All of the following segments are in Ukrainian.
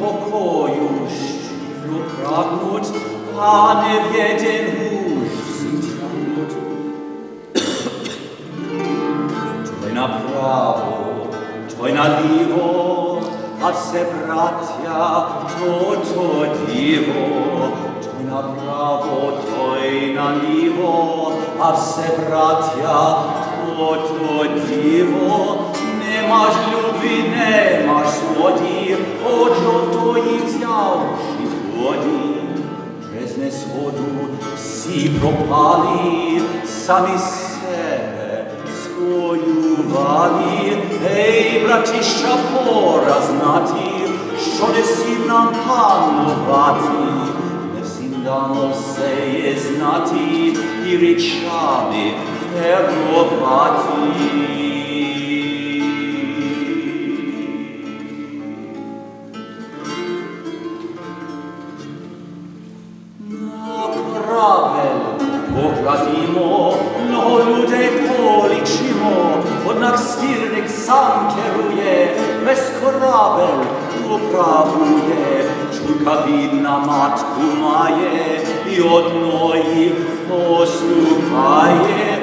pokoju szczytlu pragnąć, Panie wiedzie już zciągnąć. Czoj na prawo, czoj na liwo, a se bratia, to to divo. Czoj na prawo, czoj na a se bratia, to to divo. Nie masz lubi, всі пропали, самі себе своювали. Ей, братіща, пора знати, що не всім нам панувати, не всім дано все є знати і речами керувати. Покладімо, много людей полічимо, однак стірник сам керує, весь корабель управує, чуйка бідна матку має і одної послухає.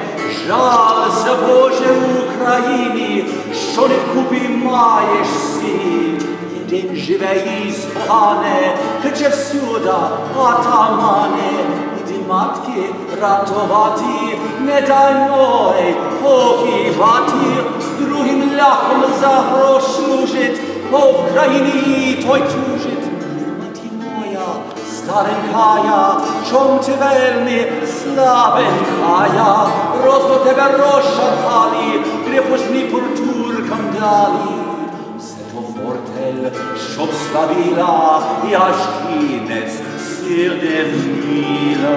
Жалься, Боже, Україні, що не вкупі маєш синів, Єдин живе і спогане, тече всюди атамане, матки рятувати, не дай ной погибати, другим ляхом за грош служить, бо в країні той тужить. Мати моя, старенькая, чом ти вельми слабенькая, розго тебе розшарпали, крепосні портуркам дали. Все то фортель, щоб славіла, і аж кінець sur des villas.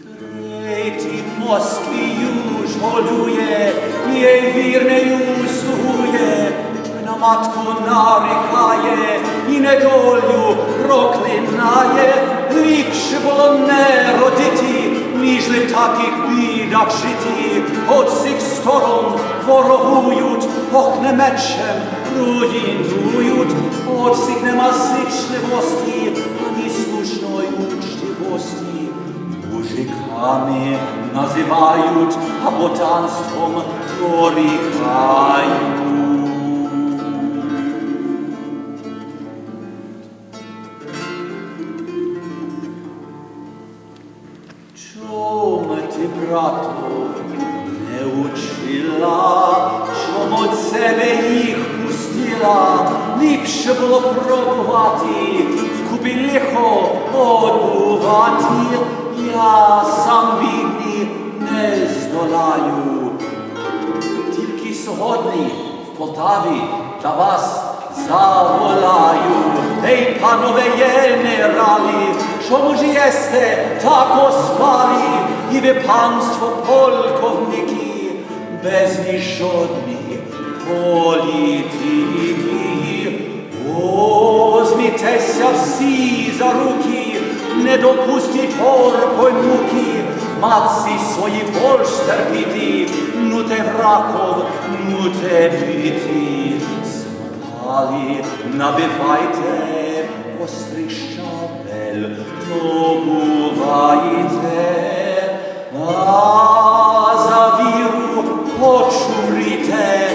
Treti moski juž oluje, jej virne juž suje, na matku narekaje, i nedolju proklinaje, likši volone roditi, nižli takih жити. От всіх сторон ворогують, охне мечем руїнують. От всіх нема сичливості, ані слушної учтивості. Мужиками називають, а ботанством дорікають. Брату, не учила, чому себе їх пустила? Ліпше було пробувати, вкупі лихо одбувати. Я сам бідний не здолаю. Тільки сьогодні в Полтаві та вас заволаю. Ей, панове генералі, ж єсте так оспалі, і ви панство полковники, без ні жодної політики. Озмітеся всі за руки, не допустіть горкої муки, матці свої борщ терпіти, ну те врахов, ну те біти. Самоталі набивайте, vostri щабель, добувайте, ну, а за віру почурите,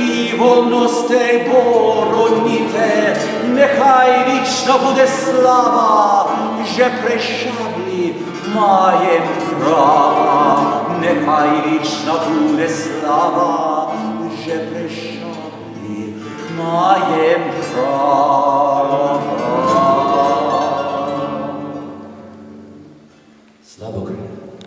і вольностей бороніте, нехай вічна буде слава, вже при шаблі маєм права, нехай вічна буде слава, вже при шаблі